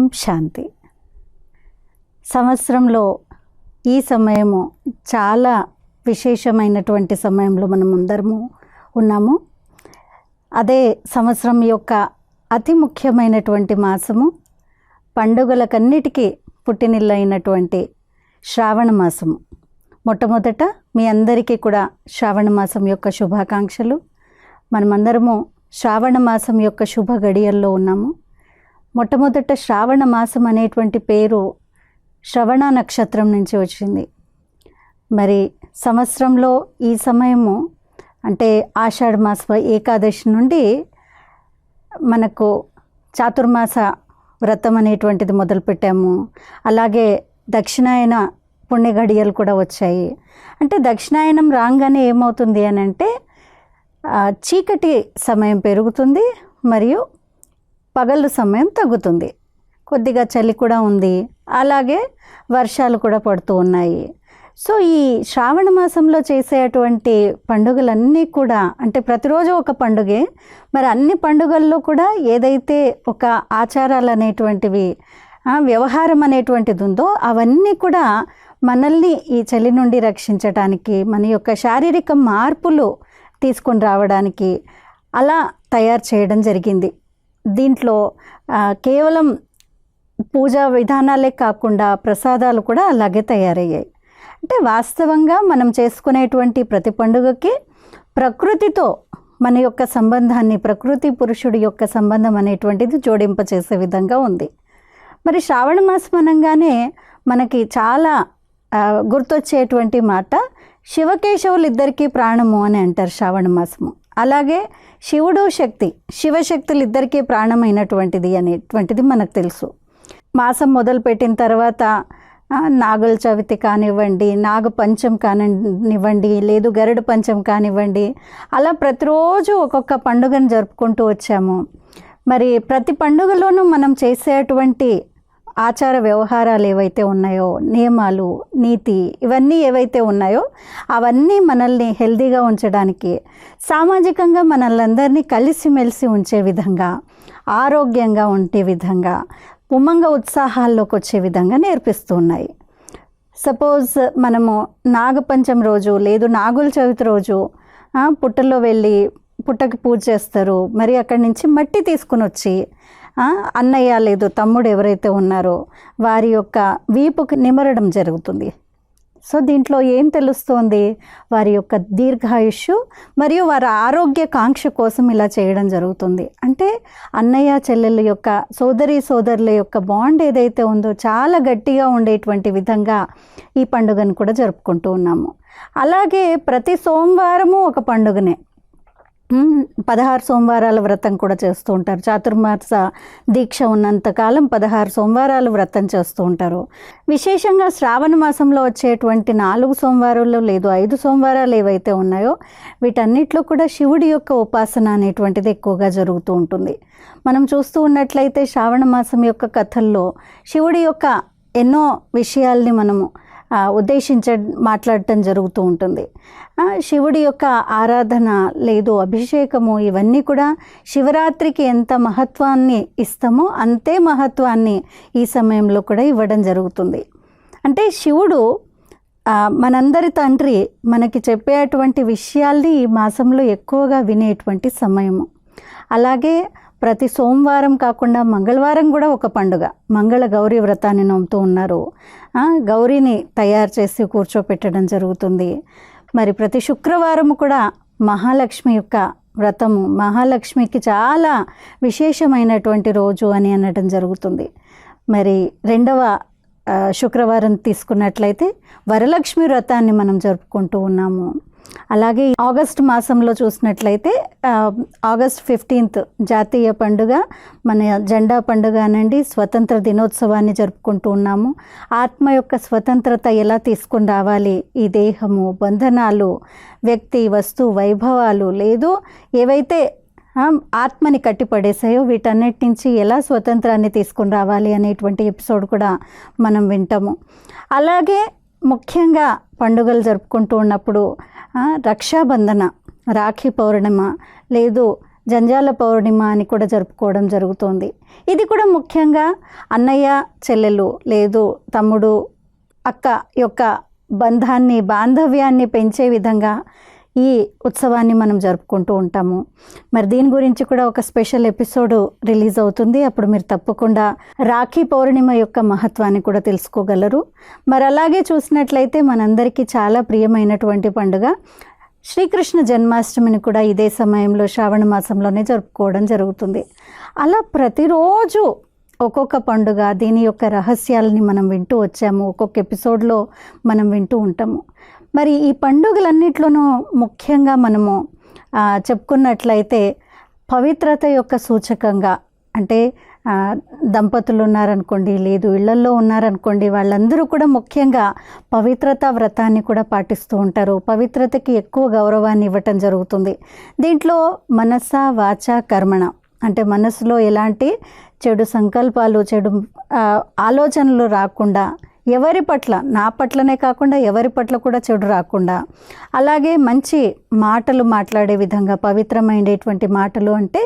ఓం శాంతి. సంవత్సరంలో ఈ సమయము చాలా విశేషమైనటువంటి సమయంలో మనం అందరము ఉన్నాము. అదే సంవత్సరం యొక్క అతి ముఖ్యమైనటువంటి మాసము పండుగలకన్నిటికీ పుట్టినిల్లైనటువంటి శ్రావణ మాసము. మొట్టమొదట మీ అందరికీ కూడా శ్రావణ మాసం యొక్క శుభాకాంక్షలు. మనమందరము శ్రావణ మాసం యొక్క శుభ గడియల్లో ఉన్నాము. మొట్టమొదట శ్రావణ మాసం అనేటువంటి పేరు శ్రవణ నక్షత్రం నుంచి వచ్చింది. మరి సంవత్సరంలో ఈ సమయము అంటే ఆషాఢ మాస ఏకాదశి నుండి మనకు చాతుర్మాస వ్రతం అనేటువంటిది మొదలుపెట్టాము. అలాగే దక్షిణాయన పుణ్య గడియలు కూడా వచ్చాయి. అంటే దక్షిణాయనం రాగానే ఏమవుతుంది అని అంటే చీకటి సమయం పెరుగుతుంది మరియు పగలు సమయం తగ్గుతుంది. కొద్దిగా చలి కూడా ఉంది. అలాగే వర్షాలు కూడా పడుతూ ఉన్నాయి. సో ఈ శ్రావణ మాసంలో చేసేటువంటి పండుగలన్నీ కూడా అంటే ప్రతిరోజు ఒక పండుగే. మరి అన్ని పండుగల్లో కూడా ఏదైతే ఒక ఆచారాలు అనేటువంటివి వ్యవహారం అనేటువంటిది ఉందో అవన్నీ కూడా మనల్ని ఈ చలి నుండి రక్షించటానికి మన యొక్క శారీరక మార్పులు తీసుకొని రావడానికి అలా తయారు చేయడం జరిగింది. దీంట్లో కేవలం పూజా విధానాలే కాకుండా ప్రసాదాలు కూడా అలాగే తయారయ్యాయి. అంటే వాస్తవంగా మనం చేసుకునేటువంటి ప్రతి పండుగకి ప్రకృతితో మన యొక్క సంబంధాన్ని ప్రకృతి పురుషుడి యొక్క సంబంధం అనేటువంటిది జోడింపచేసే విధంగా ఉంది. మరి శ్రావణ మాసం అనగానే మనకి చాలా గుర్తొచ్చేటువంటి మాట శివకేశవులు ఇద్దరికీ ప్రాణము అని అంటారు శ్రావణ మాసము. అలాగే శివుడు శక్తి శివశక్తులు ఇద్దరికీ ప్రాణమైనటువంటిది అనేటువంటిది మనకు తెలుసు. మాసం మొదలుపెట్టిన తర్వాత నాగుల చవితి కానివ్వండి నాగ పంచం కానివ్వండి లేదు గరుడ పంచం కానివ్వండి అలా ప్రతిరోజు ఒక్కొక్క పండుగను జరుపుకుంటూ వచ్చాము. మరి ప్రతి పండుగలోనూ మనం చేసేటువంటి ఆచార వ్యవహారాలు ఏవైతే ఉన్నాయో నియమాలు నీతి ఇవన్నీ ఏవైతే ఉన్నాయో అవన్నీ మనల్ని హెల్దీగా ఉంచడానికి సామాజికంగా మనల్ని కలిసిమెలిసి ఉంచే విధంగా ఆరోగ్యంగా ఉండే విధంగా ఉమంగ ఉత్సాహాల్లోకి వచ్చే విధంగా నేర్పిస్తూ ఉన్నాయి. సపోజ్ మనము నాగపంచం రోజు లేదు నాగుల చవితి రోజు పుట్టలో వెళ్ళి పుట్టకి పూజ చేస్తారు మరి అక్కడి నుంచి మట్టి తీసుకుని వచ్చి అన్నయ్య లేదు తమ్ముడు ఎవరైతే ఉన్నారో వారి యొక్క వీపుకి నిమరడం జరుగుతుంది. సో దీంట్లో ఏం తెలుస్తోంది? వారి యొక్క దీర్ఘాయుష్యు మరియు వారి ఆరోగ్య కాంక్ష కోసం ఇలా చేయడం జరుగుతుంది. అంటే అన్నయ్య చెల్లెల యొక్క సోదరి సోదరుల యొక్క బాండ్ ఏదైతే ఉందో చాలా గట్టిగా ఉండేటువంటి విధంగా ఈ పండుగను కూడా జరుపుకుంటూ ఉన్నాము. అలాగే ప్రతి సోమవారము ఒక పండుగనే. పదహారు సోమవారాల వ్రతం కూడా చేస్తూ ఉంటారు. చాతుర్మాస దీక్ష ఉన్నంతకాలం పదహారు సోమవారాలు వ్రతం చేస్తూ ఉంటారు. విశేషంగా శ్రావణ మాసంలో వచ్చేటువంటి నాలుగు సోమవారాలు లేదు ఐదు సోమవారాలు ఏవైతే ఉన్నాయో వీటన్నిటిలో కూడా శివుడి యొక్క ఉపాసన అనేటువంటిది ఎక్కువగా జరుగుతూ ఉంటుంది. మనం చూస్తూ ఉన్నట్లయితే శ్రావణ మాసం యొక్క కథల్లో శివుడి యొక్క ఎన్నో విషయాల్ని మనము ఉద్దేశించ మాట్లాడటం జరుగుతూ ఉంటుంది. శివుడి యొక్క ఆరాధన లేదు అభిషేకము ఇవన్నీ కూడా శివరాత్రికి ఎంత మహత్వాన్ని ఇస్తామో అంతే మహత్వాన్ని ఈ సమయంలో కూడా ఇవ్వడం జరుగుతుంది. అంటే శివుడు మనందరి తండ్రి మనకి చెప్పేటువంటి విషయాల్ని ఈ మాసంలో ఎక్కువగా వినేటువంటి సమయము. అలాగే ప్రతి సోమవారం కాకుండా మంగళవారం కూడా ఒక పండుగ. మంగళ గౌరీ వ్రతాన్ని నమ్ముతూ ఉన్నారు. గౌరీని తయారు చేసి కూర్చోపెట్టడం జరుగుతుంది. మరి ప్రతి శుక్రవారం కూడా మహాలక్ష్మి యొక్క వ్రతము మహాలక్ష్మికి చాలా విశేషమైనటువంటి రోజు అని అనడం జరుగుతుంది. మరి రెండవ శుక్రవారం తీసుకున్నట్లయితే వరలక్ష్మి వ్రతాన్ని మనం జరుపుకుంటూ ఉన్నాము. అలాగే ఆగస్ట్ మాసంలో చూసినట్లయితే ఆగస్ట్ ఫిఫ్టీన్త్ జాతీయ పండుగ మన జెండా పండుగ అనండి స్వతంత్ర దినోత్సవాన్ని జరుపుకుంటూ ఉన్నాము. ఆత్మ యొక్క స్వతంత్రత ఎలా తీసుకుని రావాలి? ఈ దేహము బంధనాలు వ్యక్తి వస్తు వైభవాలు లేదు ఏవైతే ఆత్మని కట్టిపడేసాయో వీటన్నిటి నుంచి ఎలా స్వతంత్రాన్ని తీసుకుని రావాలి అనేటువంటి ఎపిసోడ్ కూడా మనం వింటాము. అలాగే ముఖ్యంగా పండుగలు జరుపుకుంటూ ఉన్నప్పుడు రక్షాబంధన రాఖీ పౌర్ణిమ లేదు జంజాల పౌర్ణిమ అని కూడా జరుపుకోవడం జరుగుతుంది. ఇది కూడా ముఖ్యంగా అన్నయ్య చెల్లెలు లేదు తమ్ముడు అక్క యొక్క బంధాన్ని బాంధవ్యాన్ని పెంచే విధంగా ఈ ఉత్సవాన్ని మనం జరుపుకుంటూ ఉంటాము. మరి దీని గురించి కూడా ఒక స్పెషల్ ఎపిసోడ్ రిలీజ్ అవుతుంది. అప్పుడు మీరు తప్పకుండా రాఖీ పౌర్ణిమ యొక్క మహత్వాన్ని కూడా తెలుసుకోగలరు. మరి అలాగే చూసినట్లయితే మనందరికీ చాలా ప్రియమైనటువంటి పండుగ. శ్రీకృష్ణ జన్మాష్టమిని కూడా ఇదే సమయంలో శ్రావణ మాసంలోనే జరుపుకోవడం జరుగుతుంది. అలా ప్రతిరోజు ఒక్కొక్క పండుగ దీని యొక్క రహస్యాలని మనం వింటూ వచ్చాము. ఒక్కొక్క ఎపిసోడ్లో మనం వింటూ ఉంటాము. మరి ఈ పండుగలన్నిట్లోనూ ముఖ్యంగా మనము చెప్పుకున్నట్లయితే పవిత్రత యొక్క సూచకంగా అంటే దంపతులు ఉన్నారనుకోండి లేదు ఇళ్ళల్లో ఉన్నారనుకోండి వాళ్ళందరూ కూడా ముఖ్యంగా పవిత్రత వ్రతాన్ని కూడా పాటిస్తూ ఉంటారు. పవిత్రతకి ఎక్కువ గౌరవాన్ని ఇవ్వటం జరుగుతుంది. దీంట్లో మనస వాచ కర్మణ అంటే మనసులో ఎలాంటి చెడు సంకల్పాలు చెడు ఆలోచనలు రాకుండా ఎవరి పట్ల నా పట్లనే కాకుండా ఎవరి పట్ల కూడా చెడు రాకుండా. అలాగే మంచి మాటలు మాట్లాడే విధంగా పవిత్రమైనటువంటి మాటలు అంటే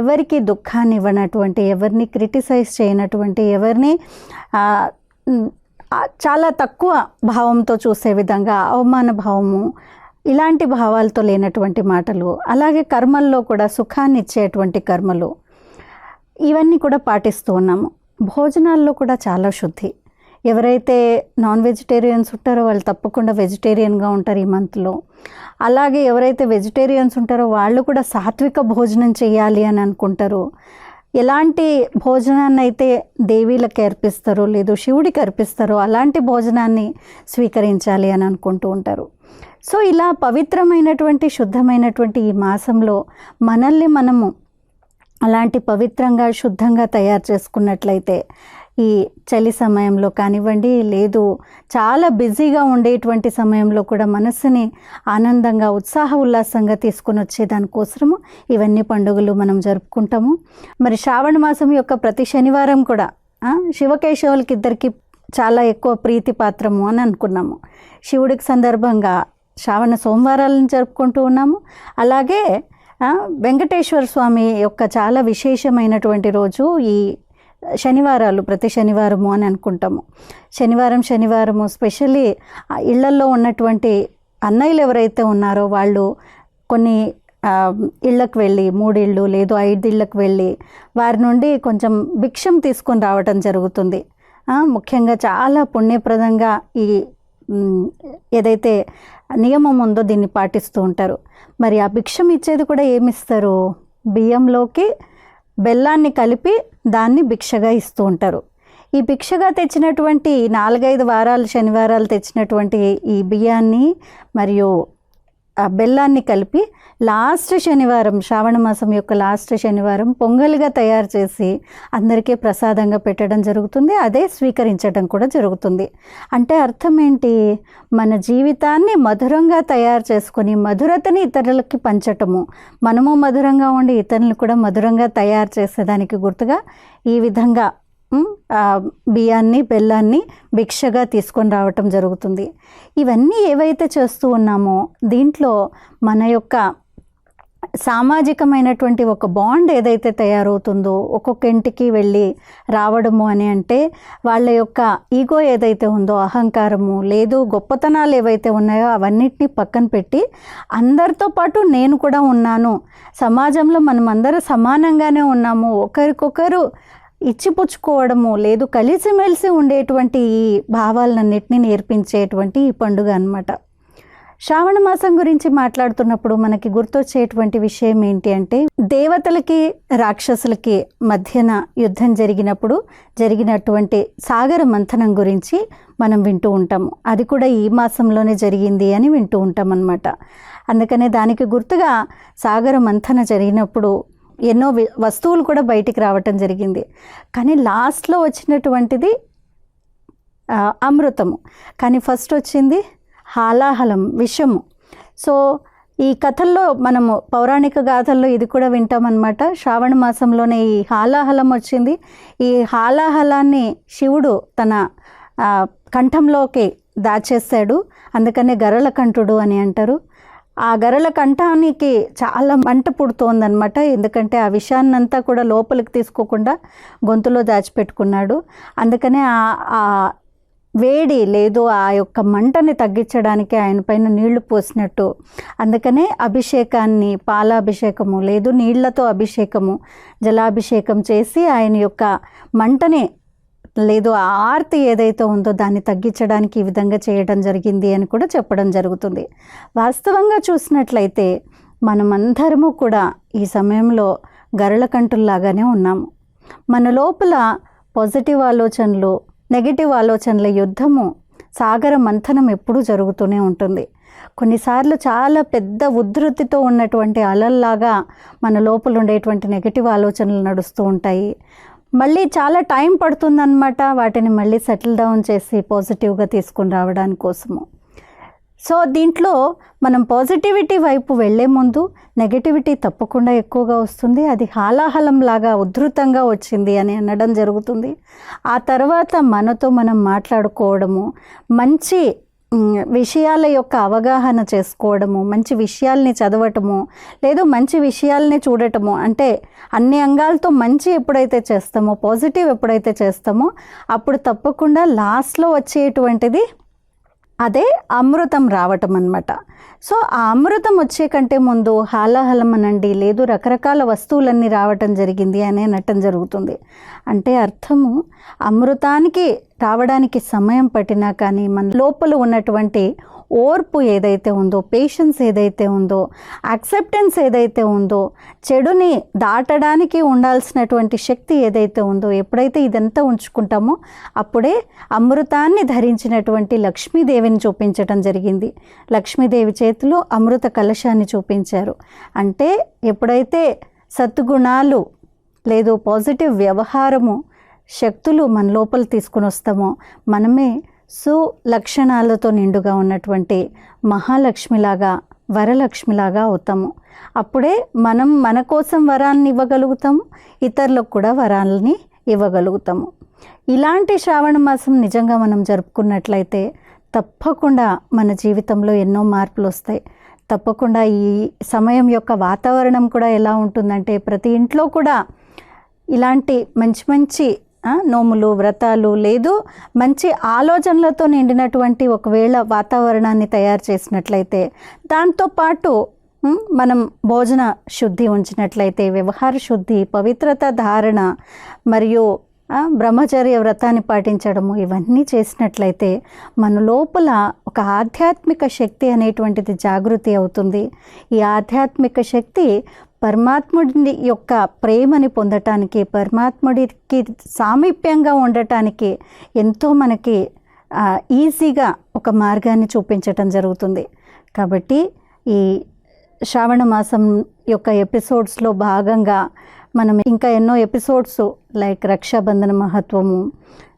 ఎవరికి దుఃఖాన్ని ఇవ్వనటువంటి ఎవరిని క్రిటిసైజ్ చేయనటువంటి ఎవరిని చాలా తక్కువ భావంతో చూసే విధంగా అవమాన భావము ఇలాంటి భావాలతో లేనటువంటి మాటలు అలాగే కర్మల్లో కూడా సుఖాన్ని ఇచ్చేటువంటి కర్మలు ఇవన్నీ కూడా పాటిస్తూ ఉన్నాము. భోజనాల్లో కూడా చాలా శుద్ధి. ఎవరైతే నాన్ వెజిటేరియన్స్ ఉంటారో వాళ్ళు తప్పకుండా వెజిటేరియన్గా ఉంటారు ఈ మంత్లో. అలాగే ఎవరైతే వెజిటేరియన్స్ ఉంటారో వాళ్ళు కూడా సాత్విక భోజనం చేయాలి అని అనుకుంటారు. ఎలాంటి భోజనాన్ని అయితే దేవీలకు అర్పిస్తారో లేదు శివుడికి అర్పిస్తారో అలాంటి భోజనాన్ని స్వీకరించాలి అని అనుకుంటూ ఉంటారు. సో ఇలా పవిత్రమైనటువంటి శుద్ధమైనటువంటి ఈ మాసంలో మనల్ని మనము అలాంటి పవిత్రంగా శుద్ధంగా తయారు చేసుకున్నట్లయితే ఈ చలి సమయంలో కానివ్వండి లేదు చాలా బిజీగా ఉండేటువంటి సమయంలో కూడా మనస్సుని ఆనందంగా ఉత్సాహ ఉల్లాసంగా తీసుకొని వచ్చే దానికోసము ఇవన్నీ పండుగలు మనం జరుపుకుంటాము. మరి శ్రావణ మాసం యొక్క ప్రతి శనివారం కూడా శివకేశవులకి ఇద్దరికి చాలా ఎక్కువ ప్రీతి పాత్రము అని అనుకున్నాము. శివుడికి సందర్భంగా శ్రావణ సోమవారాలను జరుపుకుంటూ ఉన్నాము. అలాగే వెంకటేశ్వర స్వామి యొక్క చాలా విశేషమైనటువంటి రోజు ఈ శనివారాలు ప్రతి శనివారము అని అనుకుంటాము. శనివారం శనివారము స్పెషల్లీ ఆ ఇళ్ళల్లో ఉన్నటువంటి అన్నయ్యలు ఎవరైతే ఉన్నారో వాళ్ళు కొన్ని ఇళ్ళకు వెళ్ళి మూడిళ్ళు లేదు ఐదు ఇళ్ళకు వెళ్ళి వారి నుండి కొంచెం భిక్షం తీసుకొని రావటం జరుగుతుంది. ముఖ్యంగా చాలా పుణ్యప్రదంగా ఈ ఏదైతే నియమం ఉందో దీన్ని పాటిస్తూ ఉంటారు. మరి ఆ భిక్షం ఇచ్చేది కూడా ఏమిస్తారు? బియ్యంలోకి బెల్లాన్ని కలిపి దాన్ని భిక్షగా ఇస్తూ ఉంటారు. ఈ భిక్షగా తెచ్చినటువంటి నాలుగైదు వారాలు శనివారాలు తెచ్చినటువంటి ఈ బియ్యాన్ని మరియు బెల్లాన్ని కలిపి లాస్ట్ శనివారం శ్రావణ మాసం యొక్క లాస్ట్ శనివారం పొంగల్గా తయారు చేసి అందరికీ ప్రసాదంగా పెట్టడం జరుగుతుంది. అదే స్వీకరించడం కూడా జరుగుతుంది. అంటే అర్థం ఏంటి? మన జీవితాన్ని మధురంగా తయారు చేసుకొని మధురతని ఇతరులకి పంచటము. మనము మధురంగా ఉండి ఇతరులను కూడా మధురంగా తయారు చేసేదానికి గుర్తుగా ఈ విధంగా బియ్యాన్ని బెల్లాన్ని భిక్షగా తీసుకొని రావటం జరుగుతుంది. ఇవన్నీ ఏవైతే చేస్తూ ఉన్నామో దీంట్లో మన యొక్క సామాజికమైనటువంటి ఒక బాండ్ ఏదైతే తయారవుతుందో ఒక్కొక్క ఇంటికి వెళ్ళి రావడము అని అంటే వాళ్ళ యొక్క ఈగో ఏదైతే ఉందో అహంకారము లేదు గొప్పతనాలు ఏవైతే ఉన్నాయో అవన్నిటిని పక్కన పెట్టి అందరితో పాటు నేను కూడా ఉన్నాను. సమాజంలో మనం అందరూ సమానంగానే ఉన్నాము. ఒకరికొకరు ఇచ్చిపుచ్చుకోవడము లేదు కలిసిమెలిసి ఉండేటువంటి ఈ భావాలన్నింటినీ నేర్పించేటువంటి ఈ పండుగ అన్నమాట. శ్రావణ మాసం గురించి మాట్లాడుతున్నప్పుడు మనకి గుర్తొచ్చేటువంటి విషయం ఏంటి అంటే దేవతలకి రాక్షసులకి మధ్యన యుద్ధం జరిగినప్పుడు జరిగినటువంటి సాగర మంథనం గురించి మనం వింటూ ఉంటాము. అది కూడా ఈ మాసంలోనే జరిగింది అని వింటూ ఉంటాం అన్నమాట అందుకనే దానికి గుర్తుగా సాగర మంథన జరిగినప్పుడు ఎన్నో వి- వస్తువులు కూడా బయటికి రావటం జరిగింది. కానీ లాస్ట్లో వచ్చినటువంటిది అమృతము. కానీ ఫస్ట్ వచ్చింది హాలాహలం విషము. సో ఈ కథల్లో మనము పౌరాణిక గాథల్లో ఇది కూడా వింటామన్నమాట. శ్రావణ మాసంలోనే ఈ హాలాహలం వచ్చింది. ఈ హాలాహలాన్ని శివుడు తన కంఠంలోకి దాచేస్తాడు. అందుకనే గరళ కంఠుడు అని అంటారు. ఆ గరల కంఠానికి చాలా మంట పుడుతోందనమాట ఎందుకంటే ఆ విషయాన్నంతా కూడా లోపలికి తీసుకోకుండా గొంతులో దాచిపెట్టుకున్నాడు. అందుకనే ఆ- ఆ వేడి లేదు ఆ యొక్క మంటని తగ్గించడానికి ఆయన పైన నీళ్ళు పోసినట్టు. అందుకనే అభిషేకాన్ని పాలాభిషేకము లేదు నీళ్ళతో అభిషేకము జలాభిషేకం చేసి ఆయన యొక్క మంటని లేదు ఆ ఆర్తి ఏదైతే ఉందో దాన్ని తగ్గించడానికి ఈ విధంగా చేయడం జరిగింది అని కూడా చెప్పడం జరుగుతుంది. వాస్తవంగా చూసినట్లయితే మనమందరము కూడా ఈ సమయంలో గరళకంటుల్లాగానే ఉన్నాము మన లోపల పాజిటివ్ ఆలోచనలు నెగిటివ్ ఆలోచనల యుద్ధము సాగర మంథనం ఎప్పుడూ జరుగుతూనే ఉంటుంది. కొన్నిసార్లు చాలా పెద్ద ఉధృతితో ఉన్నటువంటి అలల్లాగా మన లోపల ఉండేటువంటి నెగిటివ్ ఆలోచనలు నడుస్తూ ఉంటాయి. మళ్ళీ చాలా టైం పడుతుందన్నమాట. వాటిని మళ్ళీ సెటిల్ డౌన్ చేసి పాజిటివ్గా తీసుకుని రావడానికి కోసము. సో దీంట్లో మనం పాజిటివిటీ వైపు వెళ్ళే ముందు నెగటివిటీ తప్పకుండా ఎక్కువగా వస్తుంది. అది హాలాహలం లాగా ఉధృతంగా వచ్చింది అని అనడం జరుగుతుంది. ఆ తర్వాత మనతో మనం మాట్లాడుకోవడము మంచి విషయాల యొక్క అవగాహన చేసుకోవడము మంచి విషయాల్ని చదవటము లేదు మంచి విషయాల్ని చూడటము అంటే అన్ని అంగాలతో మంచి ఎప్పుడైతే చేస్తామో పాజిటివ్ ఎప్పుడైతే చేస్తామో అప్పుడు తప్పకుండా లాస్ట్లో వచ్చేటువంటిది అదే అమృతం రావటం అన్నమాట. సో ఆ అమృతం వచ్చే కంటే ముందు హాలాహలం అనండి లేదు రకరకాల వస్తువులన్నీ రావటం జరిగింది అనే అనటం జరుగుతుంది. అంటే అర్థము అమృతానికి రావడానికి సమయం పట్టినా కానీ మన లోపల ఉన్నటువంటి ఓర్పు ఏదైతే ఉందో పేషెన్స్ ఏదైతే ఉందో యాక్సెప్టెన్స్ ఏదైతే ఉందో చెడుని దాటడానికి ఉండాల్సినటువంటి శక్తి ఏదైతే ఉందో ఎప్పుడైతే ఇదంతా ఉంచుకుంటామో అప్పుడే అమృతాన్ని ధరించినటువంటి లక్ష్మీదేవిని చూపించటం జరిగింది. లక్ష్మీదేవి చేతిలో అమృత కలశాన్ని చూపించారు. అంటే ఎప్పుడైతే సత్గుణాలు లేదు పాజిటివ్ వ్యవహారము శక్తులు మన లోపల తీసుకుని వస్తామో మనమే సులక్షణాలతో నిండుగా ఉన్నటువంటి మహాలక్ష్మిలాగా వరలక్ష్మిలాగా అవుతాము. అప్పుడే మనం మన కోసం వరాన్ని ఇవ్వగలుగుతాము ఇతరులకు కూడా వరాలని ఇవ్వగలుగుతాము. ఇలాంటి శ్రావణ మాసం నిజంగా మనం జరుపుకున్నట్లయితే తప్పకుండా మన జీవితంలో ఎన్నో మార్పులు వస్తాయి. తప్పకుండా ఈ సమయం యొక్క వాతావరణం కూడా ఎలా ఉంటుందంటే ప్రతి ఇంట్లో కూడా ఇలాంటి మంచి మంచి నోములు వ్రతాలు లేదు. మంచి ఆలోచనలతో నిండినటువంటి ఒకవేళ వాతావరణాన్ని తయారు చేసినట్లయితే దాంతోపాటు మనం భోజన శుద్ధి ఉంచినట్లయితే వ్యవహార శుద్ధి పవిత్రత ధారణ మరియు బ్రహ్మచర్య వ్రతాన్ని పాటించడము ఇవన్నీ చేసినట్లయితే మన లోపల ఒక ఆధ్యాత్మిక శక్తి అనేటువంటిది జాగృతి అవుతుంది. ఈ ఆధ్యాత్మిక శక్తి పరమాత్ముడి యొక్క ప్రేమని పొందటానికి పరమాత్ముడికి సామీప్యంగా ఉండటానికి ఎంతో మనకి ఈజీగా ఒక మార్గాన్ని చూపించటం జరుగుతుంది. కాబట్టి ఈ శ్రావణ మాసం యొక్క ఎపిసోడ్స్లో భాగంగా మనం ఇంకా ఎన్నో ఎపిసోడ్స్ లైక్ రక్షాబంధన మహత్వము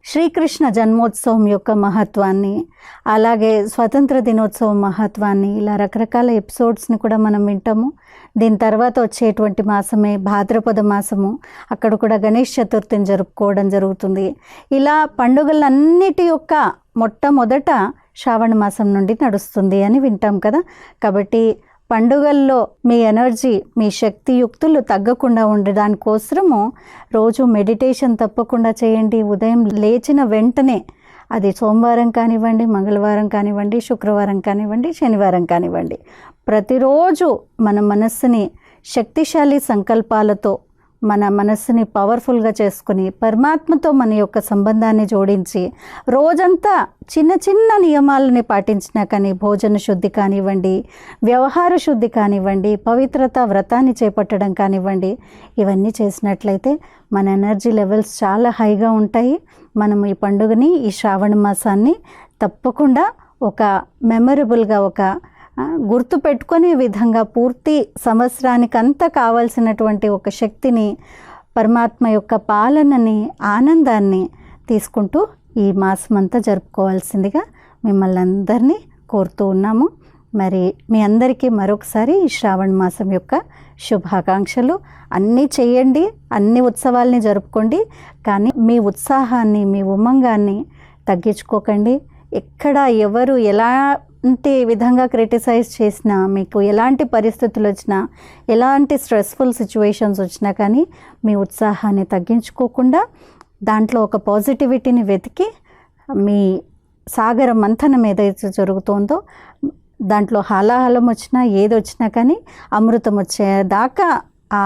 శ్రీకృష్ణ జన్మోత్సవం యొక్క మహత్వాన్ని అలాగే స్వతంత్ర దినోత్సవం మహత్వాన్ని ఇలా రకరకాల ఎపిసోడ్స్ని కూడా మనం వింటాము. దీని తర్వాత వచ్చేటువంటి మాసమే భాద్రపద మాసము. అక్కడ కూడా గణేష్ చతుర్థిని జరుపుకోవడం జరుగుతుంది. ఇలా పండుగలన్నిటి యొక్క మొట్టమొదట శ్రావణ మాసం నుండి నడుస్తుంది అని వింటాం కదా. కాబట్టి పండుగల్లో మీ ఎనర్జీ మీ శక్తి యుక్తులు తగ్గకుండా ఉండడానికి కోసము రోజు మెడిటేషన్ తప్పకుండా చేయండి. ఉదయం లేచిన వెంటనే అది సోమవారం కానివ్వండి మంగళవారం కానివ్వండి శుక్రవారం కానివ్వండి శనివారం కానివ్వండి. ప్రతిరోజు మన మనస్సుని శక్తిశాలి సంకల్పాలతో మన మనస్సుని పవర్ఫుల్గా చేసుకుని పరమాత్మతో మన యొక్క సంబంధాన్ని జోడించి రోజంతా చిన్న చిన్న నియమాలని పాటించినా కానీ భోజన శుద్ధి కానివ్వండి వ్యవహార శుద్ధి కానివ్వండి పవిత్రత వ్రతాన్ని చేపట్టడం కానివ్వండి ఇవన్నీ చేసినట్లయితే మన ఎనర్జీ లెవెల్స్ చాలా హైగా ఉంటాయి. మనం ఈ పండుగని ఈ శ్రావణ మాసాన్ని తప్పకుండా ఒక మెమరబుల్గా ఒక గుర్తు పెట్టుకునే విధంగా పూర్తి సంవత్సరానికంతా కావాల్సినటువంటి ఒక శక్తిని పరమాత్మ యొక్క పాలనని ఆనందాన్ని తీసుకుంటూ ఈ మాసం అంతా జరుపుకోవాల్సిందిగా మిమ్మల్ని అందరినీ కోరుతూ ఉన్నాము. మరి మీ అందరికీ మరొకసారి ఈ శ్రావణ మాసం యొక్క శుభాకాంక్షలు. అన్నీ చేయండి అన్ని ఉత్సవాల్ని జరుపుకోండి కానీ మీ ఉత్సాహాన్ని మీ ఉమంగాన్ని తగ్గించుకోకండి. ఎక్కడ ఎవరు ఎలా ఎలాంటి విధంగా క్రిటిసైజ్ చేసినా మీకు ఎలాంటి పరిస్థితులు వచ్చినా ఎలాంటి స్ట్రెస్ఫుల్ సిచ్యువేషన్స్ వచ్చినా కానీ మీ ఉత్సాహాన్ని తగ్గించుకోకుండా దాంట్లో ఒక పాజిటివిటీని వెతికి మీ సాగర మంథనం ఏదైతే జరుగుతోందో దాంట్లో హాలాహలం వచ్చినా ఏది వచ్చినా కానీ అమృతం వచ్చేదాకా ఆ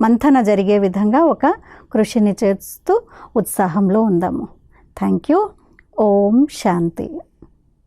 మంథన జరిగే విధంగా ఒక కృషిని చేస్తూ ఉత్సాహంలో ఉందాము. Thank you. Om Shanti.